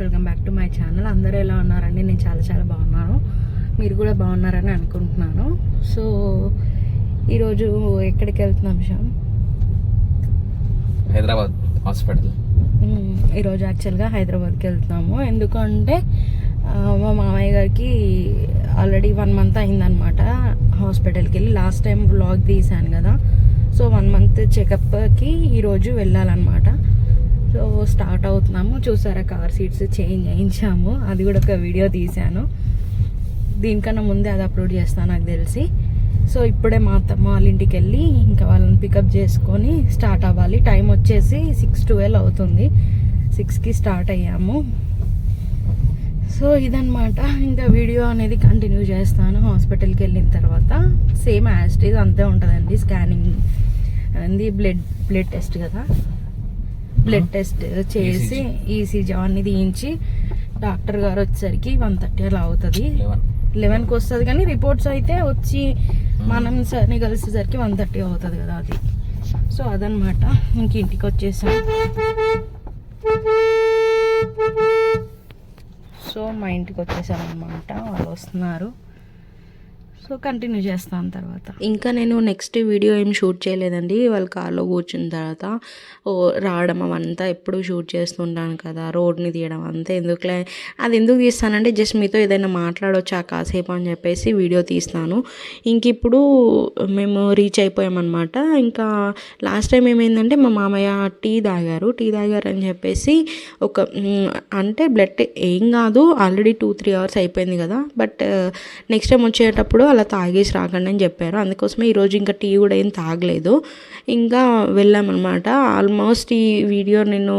Welcome back to my channel అందరూ ఎలా ఉన్నారండి? నేను చాలా చాలా బాగున్నాను. మీరు కూడా బాగున్నారని అనుకుంటున్నాను. సో ఈరోజు ఎక్కడికి వెళ్తున్నాం శ్యామ్ హైదరాబాద్ హాస్పిటల్. ఈరోజు యాక్చువల్గా హైదరాబాద్కి వెళ్తున్నాము. ఎందుకంటే మా మామయ్య గారికి ఆల్రెడీ వన్ మంత్ అయిందనమాట హాస్పిటల్కి వెళ్ళి. లాస్ట్ టైం బ్లాగ్ తీశాను కదా. సో వన్ మంత్ చెకప్కి ఈరోజు వెళ్ళాలన్నమాట. సో స్టార్ట్ అవుతున్నాము. చూసారా కార్ సీట్స్ చేంజ్ చేయించాము. అది కూడా ఒక వీడియో తీశాను. దీనికన్నా ముందే అది అప్లోడ్ చేస్తాను నాకు తెలిసి. సో ఇప్పుడే మా అత్తమ్మ వాళ్ళ ఇంటికి వెళ్ళి ఇంకా వాళ్ళని పికప్ చేసుకొని స్టార్ట్ అవ్వాలి. టైం వచ్చేసి సిక్స్ ట్వెల్వ్ అవుతుంది. సిక్స్కి స్టార్ట్ అయ్యాము. సో ఇదనమాట ఇంకా వీడియో అనేది కంటిన్యూ చేస్తాను. హాస్పిటల్కి వెళ్ళిన తర్వాత. సేమ్ యాస్టీజ్ అంతే ఉంటుందండి. స్కానింగ్ అది బ్లడ్ బ్లడ్ టెస్ట్ కదా. బ్లడ్ టెస్ట్ చేసి ఈసీజీ అవన్నీ తీయించి డాక్టర్ గారు వచ్చేసరికి వన్ థర్టీ అలా అవుతుంది. లెవెన్. లెవెన్కి వస్తుంది కానీ రిపోర్ట్స్ అయితే వచ్చి మనం సార్ని కలిసేసరికి వన్ థర్టీ అవుతుంది కదా అది. సో అదనమాట ఇంక ఇంటికి వచ్చేసాం. సో మా ఇంటికి వచ్చేసాం అనమాట వాళ్ళు వస్తున్నారు. సో కంటిన్యూ చేస్తాను తర్వాత. ఇంకా నేను నెక్స్ట్ వీడియో ఏం షూట్ చేయలేదండి. వాళ్ళ కార్లో కూర్చున్న తర్వాత ఓ రావడం అవంతా ఎప్పుడు షూట్ చేస్తుంటాను కదా రోడ్ని తీయడం అంతా ఎందుకులే అది ఎందుకు తీస్తానంటే జస్ట్ మీతో ఏదైనా మాట్లాడొచ్చా కాసేపు అని చెప్పేసి వీడియో తీస్తాను. ఇంక ఇప్పుడు మేము రీచ్ అయిపోయామన్నమాట. ఇంకా లాస్ట్ టైం ఏమైందంటే మా మామయ్య టీ తాగారు. టీ తాగారు అని చెప్పేసి ఒక అంటే బ్లడ్ ఏం కాదు ఆల్రెడీ టూ త్రీ అవర్స్ అయిపోయింది కదా. బట్ నెక్స్ట్ టైం వచ్చేటప్పుడు అలా తాగేసి రాకండి అని చెప్పారు. అందుకోసమే ఈరోజు ఇంకా టీ కూడా ఏం తాగలేదు. ఇంకా వెళ్ళామన్నమాట. ఆల్మోస్ట్ ఈ వీడియో నేను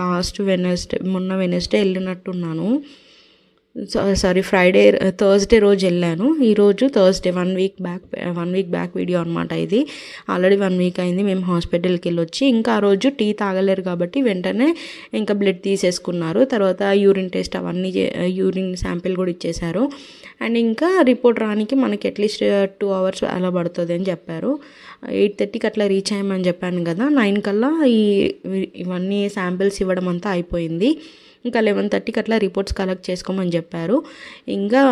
లాస్ట్ వెనస్డే మొన్న వెనస్డే వెళ్ళినట్టున్నాను. సారీ ఫ్రైడే థర్స్డే రోజు వెళ్ళాను. ఈరోజు Thursday one week back one week back video అనమాట ఇది. ఆల్రెడీ వన్ వీక్ అయింది. మేము హాస్పిటల్కి వెళ్ళి వచ్చి ఇంకా ఆ రోజు టీ తాగలేరు కాబట్టి వెంటనే ఇంకా బ్లడ్ తీసేసుకున్నారు. తర్వాత యూరిన్ టెస్ట్ అవన్నీ యూరిన్ శాంపిల్ uh, కూడా ఇచ్చేశారు. అండ్ ఇంకా రిపోర్ట్ రానికి మనకి అట్లీస్ట్ టూ అవర్స్ అలా పడుతుంది అని చెప్పారు. ఎయిట్ థర్టీకి అట్లా రీచ్ అయ్యామని చెప్పాను కదా నైన్ కల్లా ఈ ఇవన్నీ శాంపిల్స్ ఇవ్వడం అంతా అయిపోయింది. ఇంకా లెవెన్ థర్టీకి అట్లా రిపోర్ట్స్ కలెక్ట్ చేసుకోమని చెప్పారు. ఇంకా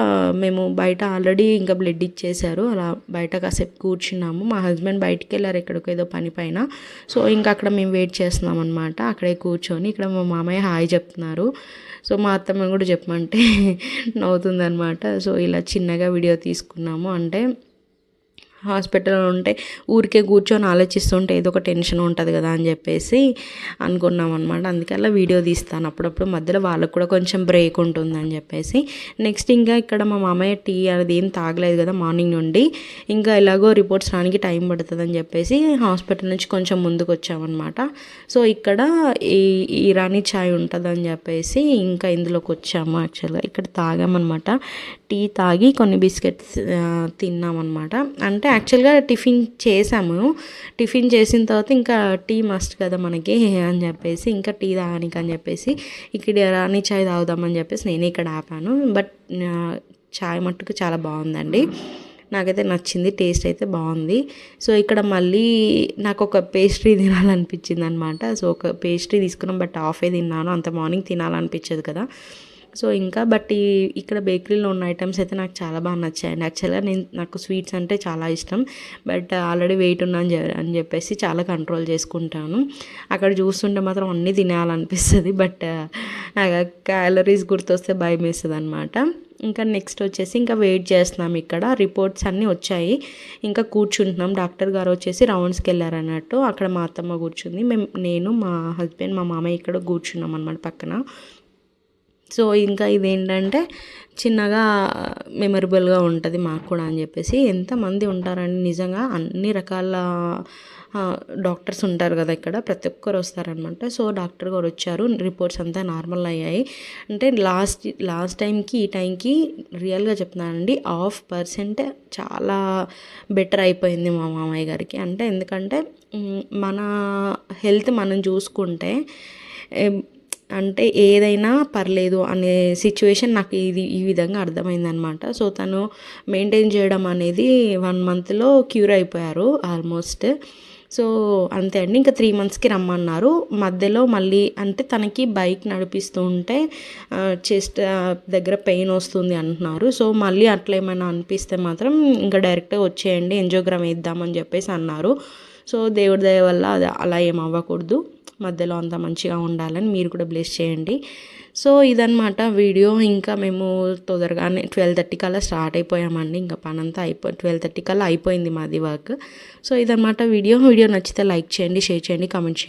మేము బయట ఆల్రెడీ ఇంకా బ్లడ్ ఇచ్చేశారు. అలా బయట కాసేపు కూర్చున్నాము. మా హస్బెండ్ బయటికి వెళ్ళారు ఎక్కడికో ఏదో పని పైన. సో ఇంకా అక్కడ మేము వెయిట్ చేస్తున్నాం అనమాట అక్కడే కూర్చొని ఇక్కడ మా మామయ్య హాయ్ చెప్తున్నారు. సో మా అత్తమ్మ కూడా చెప్పమంటే నవ్వుతుందనమాట సో ఇలా చిన్నగా వీడియో తీసుకున్నాము. అంటే హాస్పిటల్లో ఉంటే ఊరికే కూర్చొని ఆలోచిస్తుంటే ఏదో ఒక టెన్షన్ ఉంటుంది కదా అని చెప్పేసి అనుకున్నాం అనమాట అందుకే అలా వీడియో తీస్తాను. అప్పుడప్పుడు మధ్యలో వాళ్ళకు కూడా కొంచెం బ్రేక్ ఉంటుంది అని చెప్పేసి. నెక్స్ట్ ఇంకా ఇక్కడ మా మామయ్య టీ అది ఏం తాగలేదు కదా మార్నింగ్ నుండి. ఇంకా ఎలాగో రిపోర్ట్స్ రానికి టైం పడుతుంది అని చెప్పేసి హాస్పిటల్ నుంచి కొంచెం ముందుకు వచ్చామన్నమాట. సో ఇక్కడ ఈ ఇరానీ చాయ్ ఉంటుందని చెప్పేసి ఇంకా ఇందులోకి వచ్చాము యాక్చువల్గా ఇక్కడ తాగామన్నమాట. టీ తాగి కొన్ని బిస్కెట్స్ తిన్నామన్నమాట. అంటే యాక్చువల్గా టిఫిన్ చేసాము. టిఫిన్ చేసిన తర్వాత ఇంకా టీ మస్ట్ కదా మనకి అని చెప్పేసి ఇంకా టీ తాగడానికి అని చెప్పేసి ఇక్కడ రాణి చాయ్ తాగుదామని చెప్పేసి నేనే ఇక్కడ ఆపాను. బట్ చాయ్ మట్టుకు చాలా బాగుందండి. నాకైతే నచ్చింది టేస్ట్ అయితే బాగుంది. సో ఇక్కడ మళ్ళీ నాకు ఒక పేస్ట్రీ తినాలనిపించింది అనమాట సో ఒక పేస్ట్రీ తీసుకున్నాం బట్ హాఫే తిన్నాను. అంత మార్నింగ్ తినాలనిపించదు కదా. సో ఇంకా బట్ ఈ ఇక్కడ బేకరీలో ఉన్న ఐటమ్స్ అయితే నాకు చాలా బాగా నచ్చాయండి. యాక్చువల్గా నేను నాకు స్వీట్స్ అంటే చాలా ఇష్టం. బట్ ఆల్రెడీ వెయిట్ ఉన్నాను అని చెప్పేసి చాలా కంట్రోల్ చేసుకుంటాను. అక్కడ చూస్తుంటే మాత్రం అన్నీ తినాలనిపిస్తుంది. బట్ క్యాలరీస్ గుర్తొస్తే భయం వేస్తుంది అనమాట ఇంకా నెక్స్ట్ వచ్చేసి ఇంకా వెయిట్ చేస్తున్నాం ఇక్కడ. రిపోర్ట్స్ అన్నీ వచ్చాయి. ఇంకా కూర్చుంటున్నాం. డాక్టర్ గారు వచ్చేసి రౌండ్స్కి వెళ్ళారు అన్నట్టు అక్కడ మా అత్తమ్మ కూర్చుంది. మేము నేను మా హస్బెండ్ మా మామయ్య ఇక్కడ కూర్చున్నాం అనమాట పక్కన. సో ఇంకా ఇదేంటంటే చిన్నగా మెమరబుల్గా ఉంటుంది మాకు కూడా అని చెప్పేసి ఎంతమంది ఉంటారండి నిజంగా అన్ని రకాల డాక్టర్స్ ఉంటారు కదా ఇక్కడ ప్రతి ఒక్కరు వస్తారనమాట. సో డాక్టర్ గారు వచ్చారు రిపోర్ట్స్ అంతా నార్మల్ అయ్యాయి. అంటే లాస్ట్ లాస్ట్ టైంకి ఈ టైంకి రియల్గా చెప్తున్నానండి హాఫ్ పర్సెంట్ చాలా బెటర్ అయిపోయింది మా మామయ్య గారికి. అంటే ఎందుకంటే మన హెల్త్ మనం చూసుకుంటే అంటే ఏదైనా పర్లేదు అనే సిచ్యువేషన్ నాకు ఇది ఈ విధంగా అర్థమైందనమాట సో తను మెయింటైన్ చేయడం అనేది వన్ మంత్లో క్యూర్ అయిపోయారు ఆల్మోస్ట్ సో అంతే అండి. ఇంకా త్రీ మంత్స్కి రమ్మన్నారు. మధ్యలో మళ్ళీ అంటే తనకి బైక్ నడిపిస్తూ ఉంటే చెస్ట్ దగ్గర పెయిన్ వస్తుంది అంటున్నారు. సో మళ్ళీ అట్లా ఏమైనా అనిపిస్తే మాత్రం ఇంకా డైరెక్ట్గా వచ్చేయండి ఎంజోగ్రామ్ వేద్దామని చెప్పేసి అన్నారు. సో దేవుడి దయ వల్ల అది అలా ఏం అవ్వకూడదు. మధ్యలో అంతా మంచిగా ఉండాలని మీరు కూడా బ్లెస్ చేయండి. సో ఇదనమాట వీడియో. ఇంకా మేము తొందరగానే ట్వెల్వ్ థర్టీ కల్లా స్టార్ట్ అయిపోయామండి. ఇంకా పనంతా అయిపోయి ట్వెల్వ్ థర్టీ కల్లా అయిపోయింది మాది వర్క్ సో ఇదనమాట వీడియో. వీడియో నచ్చితే లైక్ చేయండి షేర్ చేయండి కామెంట్ చేయండి.